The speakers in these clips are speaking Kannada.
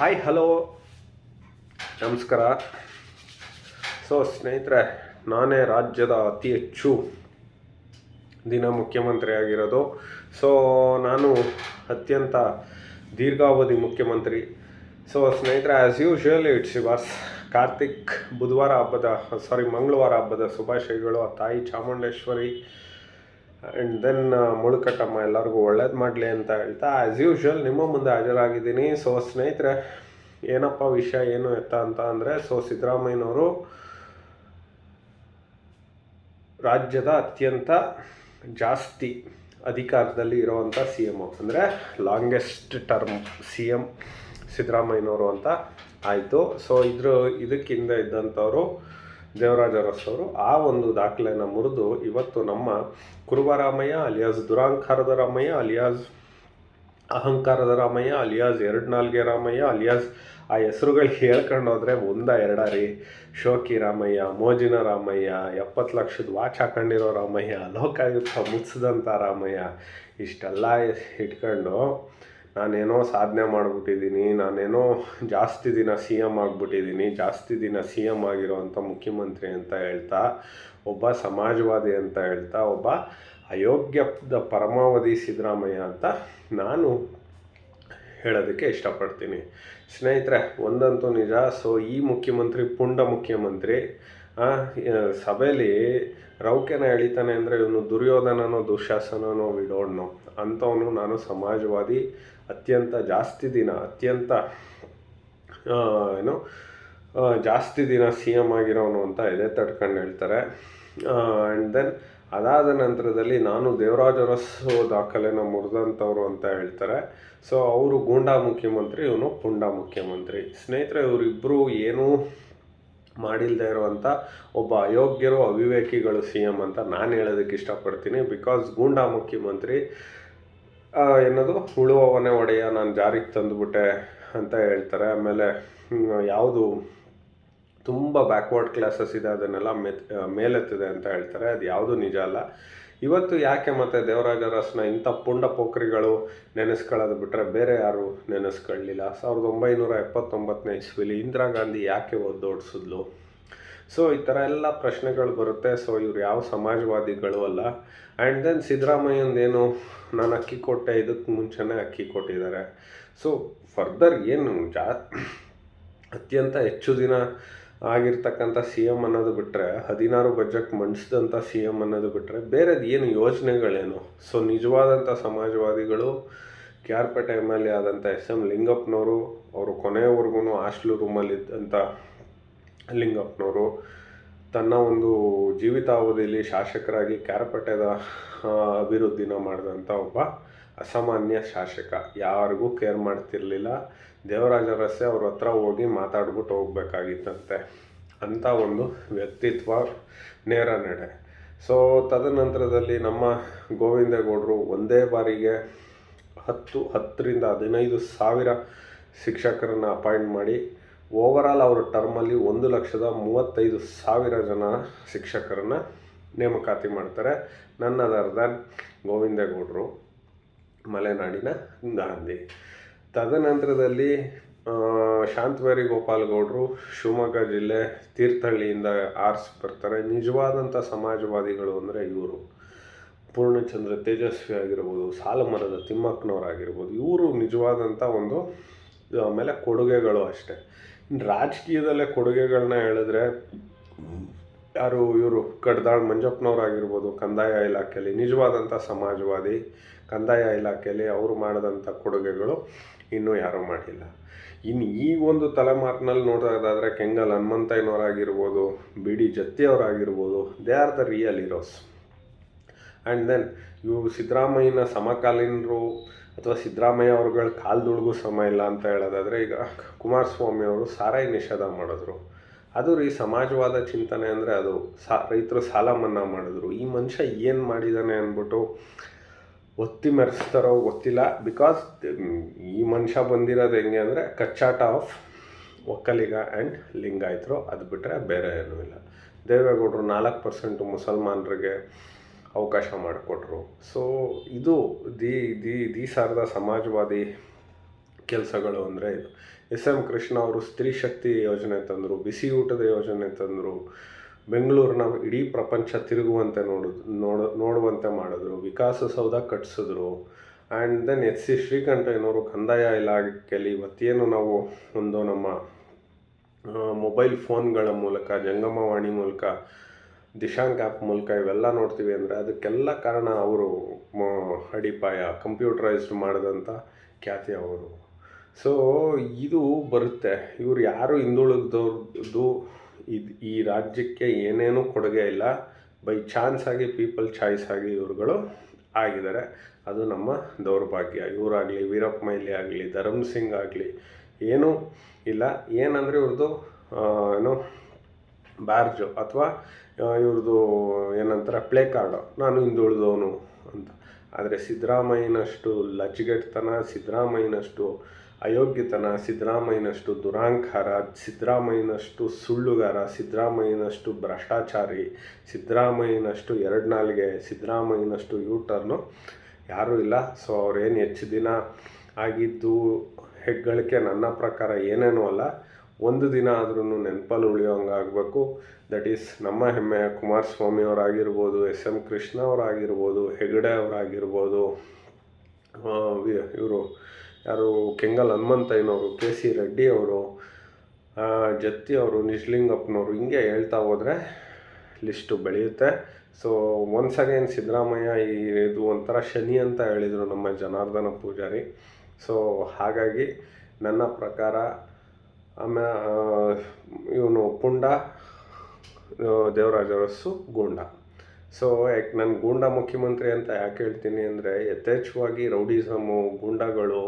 ಹಾಯ್ ಹಲೋ ನಮಸ್ಕಾರ. ಸೊ ಸ್ನೇಹಿತರೆ, ನಾನೇ ರಾಜ್ಯದ ಅತಿ ಹೆಚ್ಚು ದಿನ ಮುಖ್ಯಮಂತ್ರಿ ಆಗಿರೋದು ಸೊ ನಾನು ಅತ್ಯಂತ ದೀರ್ಘಾವಧಿ ಮುಖ್ಯಮಂತ್ರಿ. ಸೊ ಸ್ನೇಹಿತರೆ as usual it's yours Karthik ಬುಧವಾರ ಹಬ್ಬದ ಸಾರಿ ಮಂಗಳವಾರ ಹಬ್ಬದ ಶುಭಾಶಯಗಳು. ಆ ತಾಯಿ ಚಾಮುಂಡೇಶ್ವರಿ ಆ್ಯಂಡ್ ದೆನ್ ಮುಳುಕಟ್ಟಮ್ಮ, ಎಲ್ಲರಿಗೂ ಒಳ್ಳೇದು ಮಾಡಲಿ ಅಂತ ಹೇಳ್ತಾ ಆ್ಯಸ್ ಯೂಶ್ವಲ್ ನಿಮ್ಮ ಮುಂದೆ ಹಾಜರಾಗಿದ್ದೀನಿ. ಸೊ ಸ್ನೇಹಿತರೆ, ಏನಪ್ಪ ವಿಷಯ, ಏನು ಎತ್ತ ಅಂತ ಅಂದರೆ ಸೊ ಸಿದ್ದರಾಮಯ್ಯನವರು ರಾಜ್ಯದ ಅತ್ಯಂತ ಜಾಸ್ತಿ ಅಧಿಕಾರದಲ್ಲಿ ಇರುವಂಥ ಸಿ ಎಂ ಅಂದರೆ ಲಾಂಗೆಸ್ಟ್ ಟರ್ಮ್ ಸಿ ಎಂ ಸಿದ್ದರಾಮಯ್ಯನವರು ಅಂತ ಆಯಿತು. ಸೊ ಇದ್ರ, ಇದಕ್ಕಿಂತ ಇದ್ದಂಥವರು ದೇವರಾಜ ಅವರು ಆ ಒಂದು ದಾಖಲೆಯನ್ನು ಮುರಿದು ಇವತ್ತು ನಮ್ಮ ಕುರುಬರಾಮಯ್ಯ ಅಲಿಯಾಸ್ ದುರಾಂಕಾರದ ರಾಮಯ್ಯ, ಅಲಿಯಾಸ್ ಅಹಂಕಾರದ ರಾಮಯ್ಯ, ಅಲಿಯಾಸ್ ಎರಡು ನಾಲ್ಗೆ ರಾಮಯ್ಯ, ಅಲಿಯಾಸ್ ಆ ಹೆಸರುಗಳು ಹೇಳ್ಕೊಂಡು ಹೋದರೆ ಒಂದ ಎರಡ ರೀ ಶೋಕಿ ರಾಮಯ್ಯ, ಮೋಜಿನ ರಾಮಯ್ಯ, ಎಪ್ಪತ್ತು ಲಕ್ಷದ ವಾಚ್ ಹಾಕೊಂಡಿರೋ ರಾಮಯ್ಯ, ಲೋಕಾಯುಕ್ತ ಮುಚ್ಚಿದಂಥ ರಾಮಯ್ಯ, ಇಷ್ಟೆಲ್ಲ ಇಟ್ಕೊಂಡು ನಾನೇನೋ ಸಾಧನೆ ಮಾಡಿಬಿಟ್ಟಿದ್ದೀನಿ, ನಾನೇನೋ ಜಾಸ್ತಿ ದಿನ ಸಿ ಎಂ ಆಗಿಬಿಟ್ಟಿದ್ದೀನಿ, ಜಾಸ್ತಿ ದಿನ ಸಿ ಎಂ ಆಗಿರೋವಂಥ ಮುಖ್ಯಮಂತ್ರಿ ಅಂತ ಹೇಳ್ತಾ, ಒಬ್ಬ ಸಮಾಜವಾದಿ ಅಂತ ಹೇಳ್ತಾ, ಒಬ್ಬ ಅಯೋಗ್ಯದ ಪರಮಾವಧಿ ಸಿದ್ದರಾಮಯ್ಯ ಅಂತ ನಾನು ಹೇಳೋದಕ್ಕೆ ಇಷ್ಟಪಡ್ತೀನಿ. ಸ್ನೇಹಿತರೆ, ಒಂದಂತೂ ನಿಜ, ಸೊ ಈ ಮುಖ್ಯಮಂತ್ರಿ ಪುಂಡ ಮುಖ್ಯಮಂತ್ರಿ ಸಭೆಯಲ್ಲಿ ರೌಕೆನ ಎಳಿತಾನೆ ಅಂದರೆ ಇವನು ದುರ್ಯೋಧನನೋ ದುಶಾಸನನೋ ವಿಡೋಡ್ನೋ, ಅಂಥವನು ನಾನು ಸಮಾಜವಾದಿ ಅತ್ಯಂತ ಜಾಸ್ತಿ ದಿನ, ಅತ್ಯಂತ ಏನು ಜಾಸ್ತಿ ದಿನ ಸಿ ಎಂ ಆಗಿರೋನು ಅಂತ ಎದೆ ತಡ್ಕೊಂಡು ಹೇಳ್ತಾರೆ. ಆ್ಯಂಡ್ ದೆನ್ ಅದಾದ ನಂತರದಲ್ಲಿ ನಾನು ದೇವರಾಜ ಅರಸು ದಾಖಲೆನ ಮುರಿದಂಥವ್ರು ಅಂತ ಹೇಳ್ತಾರೆ. ಸೊ ಅವರು ಗೂಂಡಾ ಮುಖ್ಯಮಂತ್ರಿ, ಇವನು ಪುಂಡ ಮುಖ್ಯಮಂತ್ರಿ. ಸ್ನೇಹಿತರೆ ಇವರಿಬ್ಬರು ಏನೂ ಮಾಡಿಲ್ಲದೆ ಇರುವಂಥ ಒಬ್ಬ ಅಯೋಗ್ಯರು, ಅವಿವೇಕಿಗಳು ಸಿ ಎಂ ಅಂತ ನಾನು ಹೇಳೋದಕ್ಕೆ ಇಷ್ಟಪಡ್ತೀನಿ. ಬಿಕಾಸ್ ಗೂಂಡಾ ಮುಖ್ಯಮಂತ್ರಿ ಏನದು? ಉಳುವವನೇ ಒಡೆಯ, ನಾನು ಜಾರಿಗೆ ತಂದುಬಿಟ್ಟೆ ಅಂತ ಹೇಳ್ತಾರೆ. ಆಮೇಲೆ ಯಾವುದು ತುಂಬ ಬ್ಯಾಕ್ವರ್ಡ್ ಕ್ಲಾಸಸ್ ಇದೆ, ಅದನ್ನೆಲ್ಲ ಮೆತ್ ಮೇಲೆತ್ತಿದೆ ಅಂತ ಹೇಳ್ತಾರೆ. ಅದು ಯಾವುದೂ ನಿಜ ಅಲ್ಲ. ಇವತ್ತು ಯಾಕೆ ಮತ್ತೆ ದೇವರಾಜ ಅರಸ್ನ ಇಂಥ ಪುಂಡ ಪೋಖ್ರಿಗಳು ನೆನೆಸ್ಕೊಳ್ಳೋದು ಬಿಟ್ಟರೆ ಬೇರೆ ಯಾರು ನೆನೆಸ್ಕೊಳ್ಳಿಲ್ಲ? ಸಾವಿರದ ಒಂಬೈನೂರ ಎಪ್ಪತ್ತೊಂಬತ್ತನೇ ಇಸ್ವಿಲಿ ಇಂದಿರಾ ಗಾಂಧಿ ಯಾಕೆ ಒದ್ದೋಡಿಸಿದ್ಲು? ಸೊ ಈ ಥರ ಎಲ್ಲ ಪ್ರಶ್ನೆಗಳು ಬರುತ್ತೆ. ಸೊ ಇವ್ರು ಯಾವ ಸಮಾಜವಾದಿಗಳು ಅಲ್ಲ. ಆ್ಯಂಡ್ ದೆನ್ ಸಿದ್ದರಾಮಯ್ಯಂದೇನು ನಾನು ಅಕ್ಕಿ ಕೊಟ್ಟೆ ಇದಕ್ಕೆ ಮುಂಚೆನೇ ಅಕ್ಕಿ ಕೊಟ್ಟಿದ್ದಾರೆ. ಸೊ ಫರ್ದರ್ ಏನು, ಜಾ, ಅತ್ಯಂತ ಹೆಚ್ಚು ದಿನ ಆಗಿರ್ತಕ್ಕಂಥ ಸಿ ಎಂ ಅನ್ನೋದು ಬಿಟ್ಟರೆ ಹದಿನಾರು ಬಜೆಟ್ ಮಂಡಿಸಿದಂಥ ಸಿ ಎಂ ಅನ್ನೋದು ಬಿಟ್ಟರೆ ಬೇರೆದು ಏನು ಯೋಜನೆಗಳೇನು? ಸೊ ನಿಜವಾದಂಥ ಸಮಾಜವಾದಿಗಳು, K R Pete M L A ಆದಂಥ ಎಸ್ ಎಂ ಲಿಂಗಪ್ಪನವರು, ಅವರು ಕೊನೆಯವರೆಗೂ ಹಾಸ್ಟ್ಲು ರೂಮಲ್ಲಿ ಇದ್ದಂಥ ಲಿಂಗಪ್ಪನವರು ತನ್ನ ಒಂದು ಜೀವಿತಾವಧಿಯಲ್ಲಿ ಶಾಸಕರಾಗಿ ಕ್ಯಾರಪೇಟೆದ ಅಭಿವೃದ್ಧಿನ ಮಾಡಿದಂಥ ಒಬ್ಬ ಅಸಾಮಾನ್ಯ ಶಾಸಕ. ಯಾರಿಗೂ ಕೇರ್ ಮಾಡ್ತಿರಲಿಲ್ಲ. ದೇವರಾಜ ಅವ್ರ ಹತ್ರ ಹೋಗಿ ಮಾತಾಡ್ಬಿಟ್ಟು ಹೋಗ್ಬೇಕಾಗಿತ್ತಂತೆ. ಅಂಥ ಒಂದು ವ್ಯಕ್ತಿತ್ವ ನೇರ ನಡೆ. ಸೊ ತದನಂತರದಲ್ಲಿ ನಮ್ಮ ಗೋವಿಂದೇಗೌಡರು ಒಂದೇ ಬಾರಿಗೆ ಹತ್ತು, ಹತ್ತರಿಂದ ಹದಿನೈದು ಸಾವಿರ ಶಿಕ್ಷಕರನ್ನು ಅಪಾಯಿಂಟ್ ಮಾಡಿ ಓವರಾಲ್ ಅವರ ಟರ್ಮಲ್ಲಿ ಒಂದು ಲಕ್ಷದ ಮೂವತ್ತೈದು ಸಾವಿರ ಜನ ಶಿಕ್ಷಕರನ್ನು ನೇಮಕಾತಿ ಮಾಡ್ತಾರೆ. ನನ್ನ ದರ್ದನ್ ಗೋವಿಂದೇಗೌಡರು, ಮಲೆನಾಡಿನ ಗಾಂಧಿ. ತದನಂತರದಲ್ಲಿ ಶಾಂತವೇರಿ ಗೋಪಾಲಗೌಡರು ಶಿವಮೊಗ್ಗ ಜಿಲ್ಲೆ ತೀರ್ಥಹಳ್ಳಿಯಿಂದ ಆರಿಸಿ ಬರ್ತಾರೆ. ನಿಜವಾದಂಥ ಸಮಾಜವಾದಿಗಳು ಅಂದರೆ ಇವರು. ಪೂರ್ಣಚಂದ್ರ ತೇಜಸ್ವಿ ಆಗಿರ್ಬೋದು, ಸಾಲಮರದ ತಿಮ್ಮಕ್ಕನವರಾಗಿರ್ಬೋದು, ಇವರು ನಿಜವಾದಂಥ ಒಂದು ಆಮೇಲೆ ಕೊಡುಗೆಗಳು ಅಷ್ಟೇ. ರಾಜಕೀಯದಲ್ಲೇ ಕೊಡುಗೆಗಳನ್ನ ಹೇಳಿದ್ರೆ, ಯಾರು ಇವರು ಕಡ್ದಾಳ್ ಮಂಜಪ್ಪನವರಾಗಿರ್ಬೋದು, ಕಂದಾಯ ಇಲಾಖೆಯಲ್ಲಿ ನಿಜವಾದಂಥ ಸಮಾಜವಾದಿ, ಕಂದಾಯ ಇಲಾಖೆಯಲ್ಲಿ ಅವರು ಮಾಡಿದಂಥ ಕೊಡುಗೆಗಳು ಇನ್ನೂ ಯಾರೂ ಮಾಡಿಲ್ಲ. ಇನ್ನು ಈ ಒಂದು ತಲೆಮಾರಿನಲ್ಲಿ ನೋಡೋದಾದರೆ ಕೆಂಗಲ್ ಹನುಮಂತಯ್ಯನವರಾಗಿರ್ಬೋದು B D ಜತ್ತಿಯವರಾಗಿರ್ಬೋದು they are the real heroes. And then ಇವು ಸಿದ್ದರಾಮಯ್ಯನ ಸಮಕಾಲೀನರು ಅಥವಾ ಸಿದ್ದರಾಮಯ್ಯ ಅವ್ರುಗಳ ಕಾಲ್ದುಳ್ಗೂ ಸಮ ಇಲ್ಲ ಅಂತ ಹೇಳೋದಾದರೆ, ಈಗ ಕುಮಾರಸ್ವಾಮಿ ಅವರು ಸಾರಾಯಿ ನಿಷೇಧ ಮಾಡಿದ್ರು. ಅದು ರೀ ಸಮಾಜವಾದ ಚಿಂತನೆ ಅಂದರೆ ಅದು ಸಾ, ರೈತರು ಸಾಲ ಮನ್ನಾ ಮಾಡಿದ್ರು. ಈ ಮನುಷ್ಯ ಏನು ಮಾಡಿದ್ದಾನೆ ಅಂದ್ಬಿಟ್ಟು ಒತ್ತಿ ಮೆರೆಸ್ತಾರೋ ಗೊತ್ತಿಲ್ಲ ಬಿಕಾಸ್ ಈ ಮನುಷ್ಯ ಬಂದಿರೋದು ಹೆಂಗೆ ಅಂದರೆ ಕಚ್ಚಾಟ ಆಫ್ ಒಕ್ಕಲಿಗ ಆ್ಯಂಡ್ ಲಿಂಗಾಯತರು. ಅದು ಬಿಟ್ಟರೆ ಬೇರೆ ಏನೂ ಇಲ್ಲ. ದೇವೇಗೌಡರು ನಾಲ್ಕು ಪರ್ಸೆಂಟು ಮುಸಲ್ಮಾನರಿಗೆ ಅವಕಾಶ ಮಾಡಿಕೊಟ್ರು. ಸೊ ಇದು ದಿ ದಿ ದೀಸ್ ಸಾರದ ದ ಸಮಾಜವಾದಿ ಕೆಲಸಗಳು ಅಂದರೆ ಇದು. ಎಸ್ ಎಂ ಕೃಷ್ಣ ಅವರು ಸ್ತ್ರೀ ಶಕ್ತಿ ಯೋಜನೆ ತಂದರು, ಬಿಸಿ ಊಟದ ಯೋಜನೆ ತಂದರು ಬೆಂಗಳೂರನ್ನ ಇಡೀ ಪ್ರಪಂಚ ತಿರುಗುವಂತೆ ನೋಡು, ನೋಡ, ನೋಡುವಂತೆ ಮಾಡಿದ್ರು, ವಿಕಾಸಸೌಧ ಕಟ್ಟಿಸಿದ್ರು ಆ್ಯಂಡ್ ದೆನ್ ಎಚ್ ಸಿ ಶ್ರೀಕಂಠಯ್ಯನವರು ಕಂದಾಯ ಇಲಾಖೆಯಲ್ಲಿ ಇವತ್ತೇನು ನಾವು ಒಂದು ನಮ್ಮ ಮೊಬೈಲ್ ಫೋನ್ಗಳ ಮೂಲಕ, ಜಂಗಮವಾಣಿ ಮೂಲಕ ದಿಶಾಂಕ್ ಆ್ಯಪ್ ಮೂಲಕ ಇವೆಲ್ಲ ನೋಡ್ತೀವಿ ಅಂದರೆ ಅದಕ್ಕೆಲ್ಲ ಕಾರಣ ಅವರು ಅಡಿಪಾಯ ಕಂಪ್ಯೂಟರೈಸ್ಡ್ ಮಾಡಿದಂಥ ಖ್ಯಾತಿ ಅವರು. ಸೊ ಇದು ಬರುತ್ತೆ. ಇವರು ಯಾರು ಹಿಂದುಳಿದವ್ರದ್ದು ಇದು, ಈ ರಾಜ್ಯಕ್ಕೆ ಏನೇನೂ ಕೊಡುಗೆ ಇಲ್ಲ. ಬೈ ಚಾನ್ಸ್ ಆಗಿ ಪೀಪಲ್ ಚಾಯ್ಸ್ ಆಗಿ ಇವರುಗಳು ಆಗಿದ್ದಾರೆ. ಅದು ನಮ್ಮ ದೌರ್ಭಾಗ್ಯ. ಇವರಾಗಲಿ, ವೀರಪ್ಪ ಮೈಲಿ ಆಗಲಿ, ಧರಮ್ ಸಿಂಗ್ ಆಗಲಿ, ಏನೂ ಇಲ್ಲ. ಏನಂದರೆ ಇವ್ರದ್ದು ಏನು ಬ್ಯಾರ್ಜು ಅಥವಾ ಇವ್ರದ್ದು, ಏನಂತಾರೆ, ಪ್ಲೇ ಕಾರ್ಡು. ನಾನು ಹಿಂದುಳಿದವನು ಅಂತ. ಆದರೆ ಸಿದ್ದರಾಮಯ್ಯನಷ್ಟು ಲಚ್ಗೆಟ್ತನ ಸಿದ್ದರಾಮಯ್ಯನಷ್ಟು ಅಯೋಗ್ಯತನ, ಸಿದ್ದರಾಮಯ್ಯನಷ್ಟು ದುರಾಂಕಾರ, ಸಿದ್ದರಾಮಯ್ಯನಷ್ಟು ಸುಳ್ಳುಗಾರ, ಸಿದ್ದರಾಮಯ್ಯನಷ್ಟು ಭ್ರಷ್ಟಾಚಾರಿ, ಸಿದ್ದರಾಮಯ್ಯನಷ್ಟು ಎರಡು ನಾಲ್ಗೆ, ಸಿದ್ದರಾಮಯ್ಯನಷ್ಟು ಯೂಟರ್ನು ಯಾರೂ ಇಲ್ಲ. ಸೊ ಅವ್ರೇನು ಹೆಚ್ಚು ದಿನ ಆಗಿದ್ದು ಹೆಗ್ಗಳಿಕೆ ನನ್ನ ಪ್ರಕಾರ ಏನೇನೂ ಅಲ್ಲ. ಒಂದು ದಿನ ಆದ್ರೂ ನೆನಪಲ್ಲಿ ಉಳಿಯೋಂಗಾಗಬೇಕು ದಟ್ ಈಸ್ ನಮ್ಮ ಹೆಮ್ಮೆಯ ಕುಮಾರಸ್ವಾಮಿ ಅವರಾಗಿರ್ಬೋದು, ಎಸ್ ಎಂ ಕೃಷ್ಣ ಅವರಾಗಿರ್ಬೋದು, ಹೆಗಡೆ ಅವರಾಗಿರ್ಬೋದು ಇವರು ಯಾರು, ಕೆಂಗಲ್ ಹನುಮಂತಯ್ಯನವರು, ಕೆ ಸಿ ರೆಡ್ಡಿ ಅವರು ಜತ್ತಿ ಅವರು, ನಿಜ್ಲಿಂಗಪ್ಪನವರು ಹಿಂಗೆ ಹೇಳ್ತಾ ಹೋದರೆ ಲಿಸ್ಟು ಬೆಳೆಯುತ್ತೆ. ಸೊ ಒನ್ಸ್ ಅಗೇನ್ ಸಿದ್ದರಾಮಯ್ಯ ಈ, ಇದು ಒಂಥರ ಶನಿ ಅಂತ ಹೇಳಿದರು ನಮ್ಮ ಜನಾರ್ದನ ಪೂಜಾರಿ. ಸೊ ಹಾಗಾಗಿ ನನ್ನ ಪ್ರಕಾರ ಆಮೇ ಇವನು ಪುಂಡ ದೇವರಾಜ ಅರಸು ಗೂಂಡ. ಸೊ ಯಾಕೆ, ನಾನು ಗೂಂಡ ಮುಖ್ಯಮಂತ್ರಿ ಅಂತ ಯಾಕೆ ಹೇಳ್ತೀನಿ ಅಂದರೆ, ಯಥೇಚ್ಛವಾಗಿ ರೌಡಿಸಮು, ಗೂಂಡಗಳು,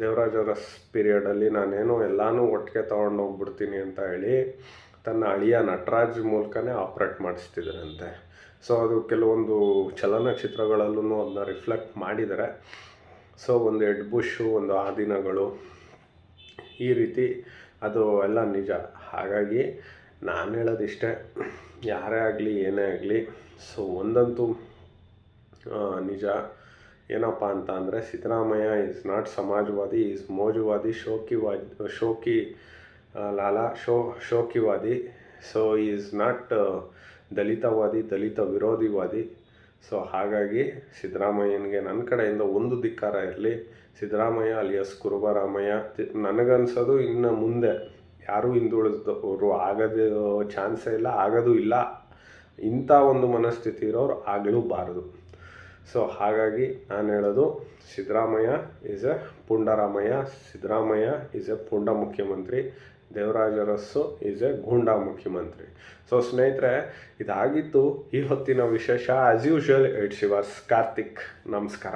ದೇವರಾಜ ಅರಸ್ ಪೀರಿಯಡಲ್ಲಿ ನಾನೇನೋ ಎಲ್ಲನೂ ಒಟ್ಟಿಗೆ ತೊಗೊಂಡೋಗ್ಬಿಡ್ತೀನಿ ಅಂತ ಹೇಳಿ ತನ್ನ ಅಳಿಯ ನಟರಾಜ್ ಮೂಲಕನೇ ಆಪ್ರೇಟ್ ಮಾಡಿಸ್ತಿದ್ರಂತೆ. ಸೊ ಅದು ಕೆಲವೊಂದು ಚಲನಚಿತ್ರಗಳಲ್ಲೂ ಅದನ್ನ ರಿಫ್ಲೆಕ್ಟ್ ಮಾಡಿದ್ದಾರೆ ಸೊ ಒಂದು ಎಡ್ ಬುಷು ಒಂದು ಆ ದಿನಗಳು ಈ ರೀತಿ ಅದು ಎಲ್ಲ ನಿಜ. ಹಾಗಾಗಿ ನಾನು ಹೇಳೋದಿಷ್ಟೇ, ಯಾರೇ ಆಗಲಿ, ಏನೇ ಆಗಲಿ, ಸೊ ಒಂದಂತೂ ನಿಜ. ಏನಪ್ಪ ಅಂತ ಅಂದರೆ, ಸಿದ್ದರಾಮಯ್ಯ ಈಸ್ ನಾಟ್ ಸಮಾಜವಾದಿ ಈಸ್ ಮೋಜುವಾದಿ, ಶೋಕಿವಾದಿ, ಶೋಕಿ ಲಾಲಾ, ಶೋ, ಶೋಕಿವಾದಿ. ಸೊ ಈಸ್ ನಾಟ್ ದಲಿತವಾದಿ, ದಲಿತ ವಿರೋಧಿವಾದಿ. ಸೊ ಹಾಗಾಗಿ ಸಿದ್ದರಾಮಯ್ಯನಿಗೆ ನನ್ನ ಕಡೆಯಿಂದ ಒಂದು ಧಿಕ್ಕಾರ ಇರಲಿ. ಸಿದ್ದರಾಮಯ್ಯ ಅಲಿಯಸ್ ಕುರುಬರಾಮಯ್ಯ ನನಗನ್ಸೋದು ಇನ್ನು ಮುಂದೆ ಯಾರೂ ಹಿಂದುಳಿದವರು ಆಗೋದು ಚಾನ್ಸೇ ಇಲ್ಲ, ಆಗೋದು ಇಲ್ಲ. ಇಂಥ ಒಂದು ಮನಸ್ಥಿತಿ ಇರೋರು ಆಗಲೂಬಾರದು ಸೊ ಹಾಗಾಗಿ ನಾನು ಹೇಳೋದು Siddaramaiah is a Pundaramaiah, Siddaramaiah is a ಪುಂಡ ಮುಖ್ಯಮಂತ್ರಿ. ದೇವರಾಜ ಅರಸ್ಸು ಈಸ್ ಎ ಗೂಂಡಾ ಮುಖ್ಯಮಂತ್ರಿ. ಸೊ ಸ್ನೇಹಿತರೆ ಇದಾಗಿತ್ತು ಈ ಹೊತ್ತಿನ ವಿಶೇಷ as usual it's yours Karthik, ನಮಸ್ಕಾರ.